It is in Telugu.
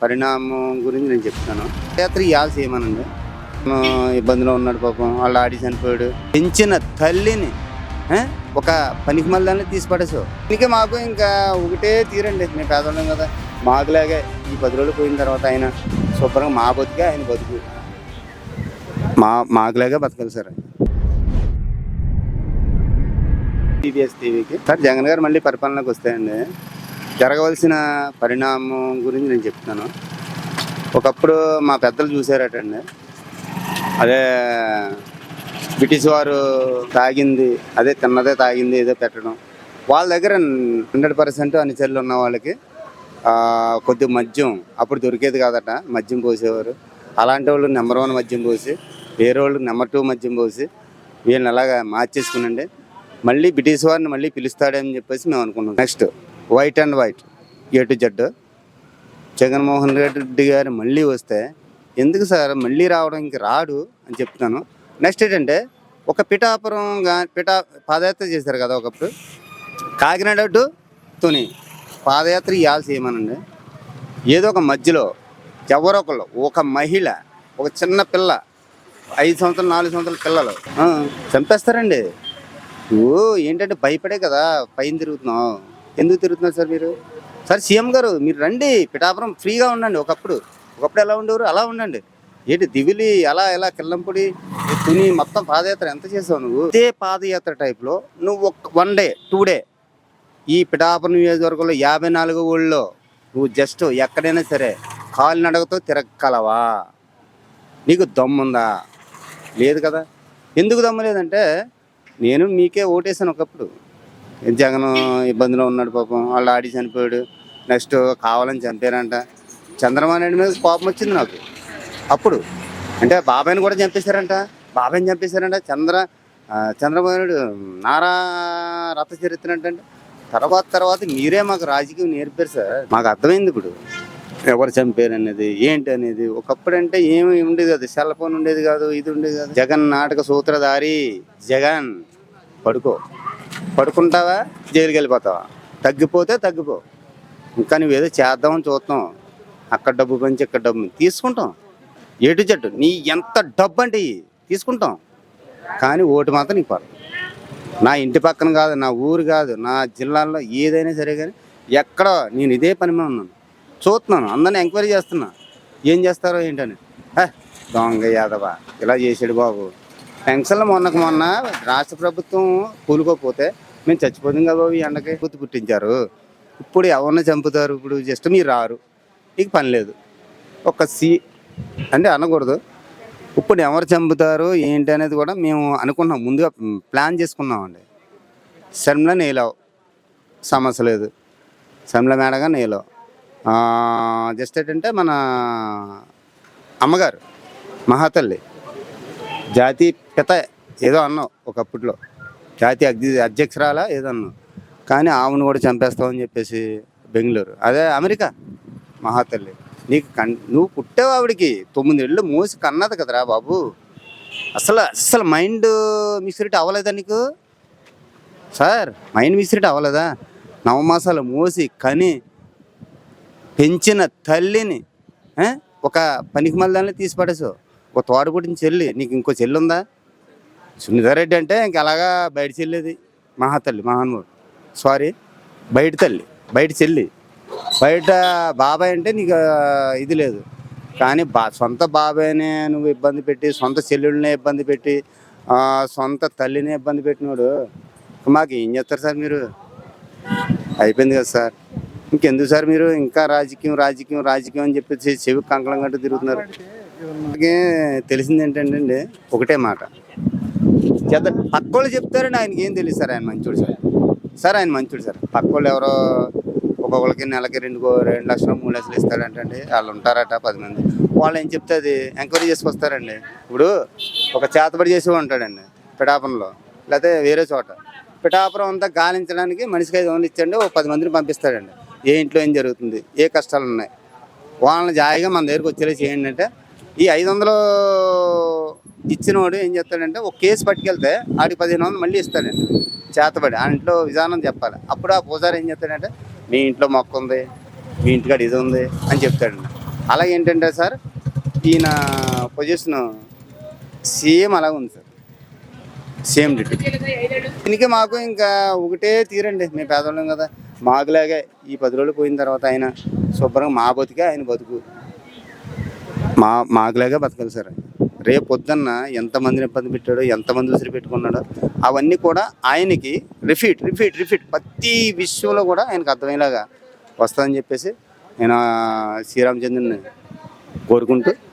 పరిణామం గురించి నేను చెప్తాను. యాత్ర ఇవ్వాల్సి ఏమనండి? ఇబ్బందిలో ఉన్నాడు పాపం వాళ్ళ ఆడి చనిపోయాడు. పెంచిన తల్లిని ఒక పనికి మళ్ళీ తీసి పడేసావు ఇంకే మాకు ఇంకా ఒకటే తీరండి. మేము పేదవాళ్ళం కదా. మాకులాగే ఈ పది రోజులు పోయిన తర్వాత ఆయన శుభ్రంగా మా బతికే ఆయన బతుకు. మా మాకులాగే బతకాలి సార్ టీవీఎస్ టీవీకి. సార్ జగన్ గారు మళ్ళీ పరిపాలనకు వస్తాయండి. జరగవలసిన పరిణామం గురించి నేను చెప్తాను. ఒకప్పుడు మా పెద్దలు చూసారటండి. అదే బ్రిటిష్ వారు తాగింది అదే తిన్నదే తాగింది ఏదో పెట్టడం. వాళ్ళ దగ్గర హండ్రెడ్ పర్సెంట్ అనుచరులు ఉన్న వాళ్ళకి కొద్ది మద్యం అప్పుడు దొరికేది కాదట మద్యం పోసేవారు అలాంటి వాళ్ళు నెంబర్ వన్ మద్యం పోసి వేరే వాళ్ళు నెంబర్ టూ మద్యం పోసి వీళ్ళని అలాగా మార్చేసుకునండి మళ్ళీ బ్రిటిష్ వారిని మళ్ళీ పిలుస్తాడని చెప్పేసి మేము అనుకున్నాం. Next white and white A to Z Jaganmohan Reddy garu మళ్ళీ వస్తే ఎందుకు సార్ మళ్ళీ రావడం ఇంక రాడు అని చెప్తున్నాను. నెక్స్ట్ ఏంటంటే ఒక పిఠాపురంగా పిఠా పాదయాత్ర చేశారు కదా ఒకప్పుడు. కాకినాడ టు తుని పాదయాత్ర ఇవ్వాల్సి ఏమనండి? ఏదో ఒక మధ్యలో ఎవరొకళ్ళు ఒక మహిళ ఒక చిన్న పిల్ల ఐదు సంవత్సరాలు నాలుగు సంవత్సరాల పిల్లలు చంపేస్తారండి. నువ్వు ఏంటంటే భయపడే కదా పైన తిరుగుతున్నావు. ఎందుకు తిరుగుతున్నారు సార్ మీరు? సార్ సీఎం గారు మీరు రండి పిఠాపురం ఫ్రీగా ఉండండి ఒకప్పుడు. ఒకప్పుడు ఎలా ఉండేవారు? అలా ఉండండి. ఏంటి దివిలి అలా ఎలా కిల్లంపొడి తుని మొత్తం పాదయాత్ర ఎంత చేసావు నువ్వు? ఇదే పాదయాత్ర టైప్లో నువ్వు ఒక వన్ డే టూ డే ఈ పిఠాపురం నియోజకవర్గంలో యాభై నాలుగు ఊళ్ళో నువ్వు జస్ట్ ఎక్కడైనా సరే కాలినడకతో తిరగలవా? నీకు దమ్ముందా? లేదు కదా. ఎందుకు దమ్ము లేదంటే నేను మీకే ఓటేసాను ఒకప్పుడు. జగన్ ఇబ్బందిలో ఉన్నాడు పాపం. వాళ్ళు ఆడి చనిపోయాడు. నెక్స్ట్ కావాలని చంపారంట. చంద్రబాబు నాయుడు మీద కోపం వచ్చింది నాకు. అప్పుడు. అంటే బాబాయ్ని కూడా చంపేశారంట. బాబాయ్ని చంపేశారంట. చంద్ర చంద్రబాబు నాయుడు నారా రథ చరిత్ర అంటే తర్వాత తర్వాత మీరే మాకు రాజకీయం నేర్పారు సార్. మాకు అర్థమైంది ఇప్పుడు. ఎవరు చంపారు అనేది ఏంటి అనేది. ఒకప్పుడు అంటే ఏమి ఉండేది కాదు. సెల్ ఫోన్ ఉండేది కాదు ఇది ఉండేది కాదు. జగన్ నాటక సూత్రధారి జగన్. పడుకో. పడుకుంటావా? జైలుకి వెళ్ళిపోతావా తగ్గిపోతే తగ్గిపో. ఇంకా నువ్వేదో చేద్దామని చూస్తాం అక్కడ డబ్బు పంచి ఇక్కడ డబ్బు తీసుకుంటాం. ఏటు జట్టు నీ ఎంత డబ్బు అంటే తీసుకుంటాం. కానీ ఓటు మాత్రం నీకు పడదు. నా ఇంటి పక్కన కాదు నా ఊరు కాదు నా జిల్లాలో ఏదైనా సరే కానీ ఎక్కడ నేను ఇదే పని మీద ఉన్నాను. చూస్తున్నాను అందరిని ఎంక్వైరీ చేస్తున్నా. ఏం చేస్తారో ఏంటని. దొంగ యాదవ ఇలా చేసాడు బాబు. పెన్షన్లు మొన్నకు మొన్న రాష్ట్ర ప్రభుత్వం కూలుకోకపోతే మేము చచ్చిపోతాం కదా బాబు ఈ ఎండకి గుర్తు పుట్టించారు. ఇప్పుడు ఎవరిని చంపుతారు? ఇప్పుడు జస్ట్ మీరు రారు. ఇక పని లేదు. ఒక సి అంటే అనకూడదు. ఇప్పుడు ఎవరు చంపుతారు? ఏంటి అనేది కూడా మేము అనుకున్నాం. ముందుగా ప్లాన్ చేసుకున్నామండి. శర్మల నేలావు. సమస్య లేదు. శర్మల మేడగా నేలావు. జస్ట్ ఏంటంటే మన అమ్మగారు మహాతల్లి జాతి పిత ఏదో అన్నావు ఒకప్పట్లో. జాతీయ అధ్య అధ్యక్షురాల ఏదన్నా. కానీ ఆమెను కూడా చంపేస్తామని చెప్పేసి బెంగళూరు. అదే అమెరికా. మహాతల్లి. నీకు కన్ నువ్వు పుట్టావు ఆవిడికి. తొమ్మిదిళ్ళు మోసి కన్నది కదరా బాబు. అసలు అసలు మైండ్ మిస్రిట్ అవ్వలేదా నీకు? సార్ మైండ్ మిస్రిట్ అవ్వలేదా? నవమాసాలు మోసి కని పెంచిన తల్లిని ఒక పనికి మళ్ళీ తీసి పడేసావు. ఒక తోడబుట్టిన చెల్లి. నీకు ఇంకో చెల్లి ఉందా సునీతారెడ్డి అంటే ఇంక అలాగా బయట చెల్లేది? మహాతల్లి మహానుభావుడు సారీ బయట తల్లి బయట చెల్లి. బయట బాబాయ్ అంటే నీకు ఇది లేదు. కానీ బా సొంత బాబాయ్నే నువ్వు ఇబ్బంది పెట్టి సొంత చెల్లెళ్ళనే ఇబ్బంది పెట్టి సొంత తల్లిని ఇబ్బంది పెట్టినోడు. మాకు ఏం చేస్తారు సార్ మీరు? అయిపోయింది కదా సార్. ఇంకెందుకు సార్ మీరు? ఇంకా రాజకీయం రాజకీయం రాజకీయం అని చెప్పి చెవి కంకళం కట్టు తిరుగుతున్నారు. తెలిసింది ఏంటంటే ఒకటే మాట. చేత పక్కోళ్ళు చెప్తారని ఆయనకి ఏం తెలియదు సార్ ఆయన మంచోడు సార్. సార్ ఆయన మంచోడు సార్. పక్కోళ్ళు ఎవరో ఒక్కొక్కరికి నెలకి రెండు రెండు లక్షలు మూడు లక్షలు ఇస్తాడంటండి వాళ్ళు ఉంటారట పది మంది. వాళ్ళు ఏం చెప్తే అది ఎంక్వైరీ చేసుకొస్తారండి. ఇప్పుడు ఒక చేతబడి చేసి ఉంటాడండి పిఠాపురంలో. లేకపోతే వేరే చోట. పిఠాపురం అంతా గాలించడానికి మనిషికి ఐదు వందలు ఇచ్చండి ఒక పది మందిని పంపిస్తాడండి. ఏ ఇంట్లో ఏం జరుగుతుంది ఏ కష్టాలు ఉన్నాయి వాళ్ళని జాయిగా మన దగ్గరికి వచ్చేలా చేయండి అంటే ఈ ఐదు వందలు ఇచ్చినవాడు ఏం చేస్తాడంటే ఒక కేసు పట్టుకెళ్తే ఆడికి పదిహేను వందలు మళ్ళీ ఇస్తాడండి చేతబడి ఆ ఇంట్లో విధానం చెప్పాలి. అప్పుడు ఆ పూజారి ఏం చేస్తాడంటే మీ ఇంట్లో మొక్క ఉంది మీ ఇంటికాడ ఇది ఉంది అని చెప్తాడండి అలాగే ఏంటంటే సార్ ఈయన పొజిషన్ సేమ్ అలాగ ఉంది సార్. సేమ్ దీనికి మాకు ఇంకా ఒకటే తీరండి. మేము పేదవాళ్ళం కదా. మాకులాగే ఈ పది రోజులు పోయిన తర్వాత ఆయన శుభ్రంగా మా బతికే ఆయన బతుకు. మా మాకులాగే బతకాలి సార్ రేపు పొద్దున్న ఎంతమందిని ఇబ్బంది పెట్టాడో ఎంతమంది ఉసిరి పెట్టుకున్నాడో అవన్నీ కూడా ఆయనకి రిఫీట్ రిఫీట్ రిఫీట్. ప్రతి విషయంలో కూడా ఆయనకు అర్థమయ్యేలాగా వస్తుందని చెప్పేసి నేను శ్రీరామచంద్రుని కోరుకుంటూ